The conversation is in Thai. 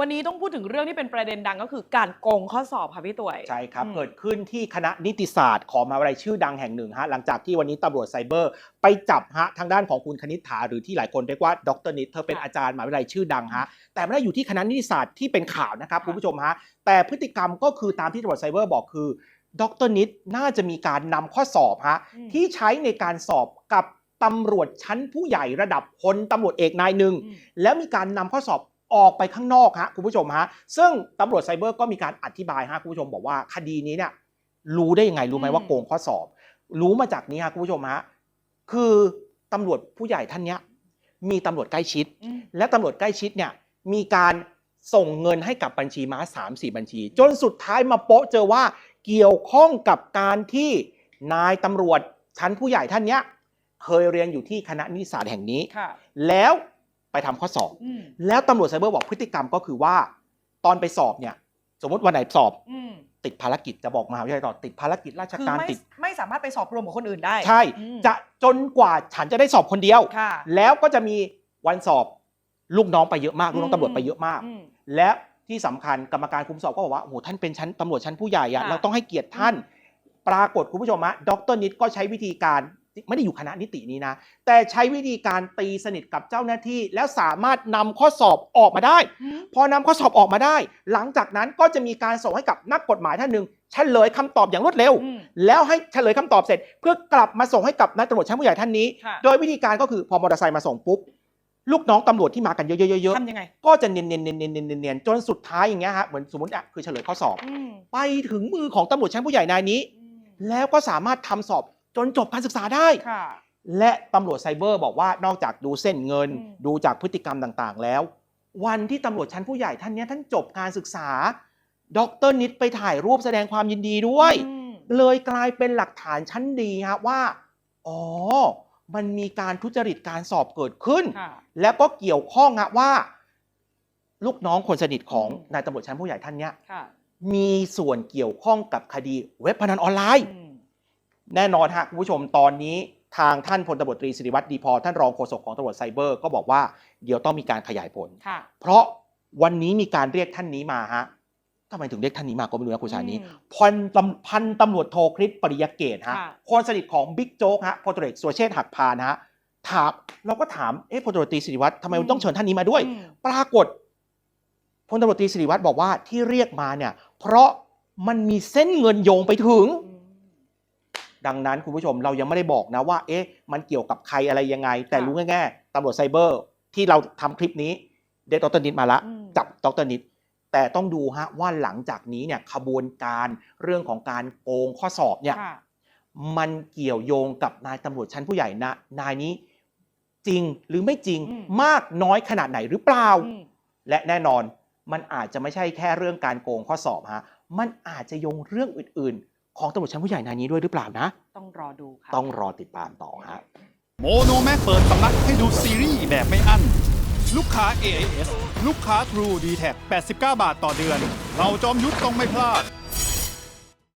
วันนี้ต้องพูดถึงเรื่องที่เป็นประเด็นดังก็คือการโกงข้อสอบค่ะพี่ตุ๋ย ใช่ครับอืมเกิดขึ้นที่คณะนิติศาสตร์ของมหาวิทยาลัยชื่อดังแห่งหนึ่งฮะหลังจากที่วันนี้ตำรวจไซเบอร์ ไปจับฮะทางด้านของคุณคณิษฐาหรือที่หลายคนเรียกว่าดรนิดเธอเป็นอาจารย์มหาวิทยาลัยชื่อดังฮะแต่ไม่ได้อยู่ที่คณะนิติศาสตร์ที่เป็นข่าวนะครับคุณผู้ชมฮะแต่พฤติกรรมก็คือตามที่ตำรวจไซเบอร์บอกคือ ดรนิดน่าจะมีการนำข้อสอบฮะอืมที่ใช้ในการสอบกับตำรวจชั้นผู้ใหญ่ระดับพลตำรวจเอกนายหนึ่งอืมแล้วมีการนำข้อสอบ ออกไปข้างนอกฮะคุณผู้ชมฮะซึ่งตำรวจไซเบอร์ก็มีการอธิบายฮะคุณผู้ชมบอกว่าคดีนี้เนี่ยรู้ได้ยังไงรู้ไหมอืมว่าโกงข้อสอบ รู้มาจากนี้ฮะคุณผู้ชมฮะคือตำรวจผู้ใหญ่ท่านเนี้ยมีตำรวจใกล้ชิดอืมและตำรวจใกล้ชิดเนี่ยมีการส่งเงินให้กับบัญชีม้า3ามสี่บัญชี จนสุดท้ายมาโป๊ะเจอว่าเกี่ยวข้องกับการที่นายตำรวจชั้นผู้ใหญ่ท่านเนี้ยเคยเรียนอยู่ที่คณะนิติศาสตร์แห่งนี้ค่ะแล้ว ไปทำข้อสอบอืมแล้วตำรวจไซเบอร์บอกพฤติกรรมก็คือว่า ตอนไปสอบเนี่ย สมมติวันไหนสอบอืมติดภารกิจจะบอกมหาวิทยาลัยต่อติดภารกิจราชคือการไม่ติด ไม่สามารถไปสอบรวมกับคนอื่นได้ ใช่อืมจะจนกว่าฉันจะได้สอบคนเดียวค่ะแล้วก็จะมีวันสอบลูกน้องไปเยอะมากลูกน้ออืงมตำรวจไปเยอะมากอืมและที่สำคัญกรรมการคุมสอบก็บอกว่าโอ้โหท่านเป็นชั้นตำรวจชั้นผู้ใหญ่อะค่ะเราต้องให้เกียรติท่าน ปรากฏคุณผู้ชมฮะดรนิดก็ใช้วิธีการ ไม่ได้อยู่คณะนิตินี้นะ แต่ใช้วิธีการตีสนิทกับเจ้าหน้าที่ แล้วสามารถนำข้อสอบออกมาได้อืมพอนำข้อสอบออกมาได้ หลังจากนั้นก็จะมีการส่งให้กับนักกฎหมายท่านหนึ่งเฉลยคำตอบอย่างรวดเร็วอืมแล้วให้เฉลยคำตอบเสร็จ เพื่อกลับมาส่งให้กับนายตำรวจชั้นผู้ใหญ่ท่านนี้ค่ะโดยวิธีการก็คือพอมอเตอร์ไซค์มาส่งปุ๊บลูกน้องตำรวจที่มากันเยอะๆๆทำยังไงๆก็จะเนียนๆเนียนๆเนียนๆเนียนๆจนสุดท้ายอย่างเงี้ยฮะเหมือนสมมติอะคือเฉลยข้อสอบอืมไปถึงมือของตำรวจชั้นผู้ใหญ่นายนี้อืมแล้วก็สามารถทำสอบ จนจบการศึกษาได้ ค่ะ และตำรวจไซเบอร์บอกว่านอกจากดูเส้นเงิน อืม ดูจากพฤติกรรมต่างๆ แล้ว วันที่ตำรวจชั้นผู้ใหญ่ท่านเนี้ยท่านจบการศึกษาดรนิดไปถ่ายรูปแสดงความยินดีด้วย อืมเลยกลายเป็นหลักฐานชั้นดีฮะว่า อ๋อ มันมีการทุจริตการสอบเกิดขึ้น ค่ะ แล้วก็เกี่ยวข้องฮะว่า ลูกน้องคนสนิทของอืม นายตำรวจชั้นผู้ใหญ่ท่านเนี้ยค่ะมีส่วนเกี่ยวข้องกับคดีเว็บพนันออนไลน์ อืม แน่นอนฮะคุณผู้ชมตอนนี้ทางท่านพลตำรวจตรีสิริวัตรดีพอท่านรองโฆษกของตำรวจไซเบอร์ก็บอกว่าเดี๋ยวต้องมีการขยายผลค่ะเพราะวันนี้มีการเรียกท่านนี้มาฮะทำไมถึงเรียกท่านนี้มาก็ไม่รู้นะคุณชาญนี้อืมพันตำพันตำรวจโทคริสปริยเกตฮะค่ะคนสนิทของบิ๊กโจ๊กฮะพลตำรวจเอกสุรเชษฐ์หักพานฮะถามเราก็ถามเอ๊ะพลตำรวจตรีสิริวัตรทำไมอืมต้องเชิญท่านนี้มาด้วยอืมปรากฏพลตำรวจตรีสิริวัตรบอกว่าที่เรียกมาเนี่ย เพราะมันมีเส้นเงินโยงไปถึงอืม ดังนั้นคุณผู้ชมเรายังไม่ได้บอกนะว่าเอ๊ะมันเกี่ยวกับใครอะไรยังไง แต่ค่ะรู้ง่ายๆตำรวจไซเบอร์ที่เราทำคลิปนี้เดดดรนิดมาละอืมจับดรนิดแต่ต้องดูฮะว่าหลังจากนี้เนี่ยขบวนการเรื่องของการโกงข้อสอบเนี่ยค่ะมันเกี่ยวโยงกับนายตำรวจชั้นผู้ใหญ่นะนายนี้จริงหรือไม่จริงอืมมากน้อยขนาดไหนหรือเปล่าอืมและแน่นอนมันอาจจะไม่ใช่แค่เรื่องการโกงข้อสอบฮะมันอาจจะโยงเรื่องอื่นๆ ของตำรวจชั้นผู้ใหญ่นายนี้ด้วยหรือเปล่านะ ต้องรอดูค่ะ ต้องรอติดตามต่อฮะโมโนแม็กเปิดสำนักให้ดูซีรีส์แบบไม่อั้น ลูกค้า AIS ลูกค้า True d t a c 89 บาทต่อเดือน เราจอมยุทธต้องไม่พลาด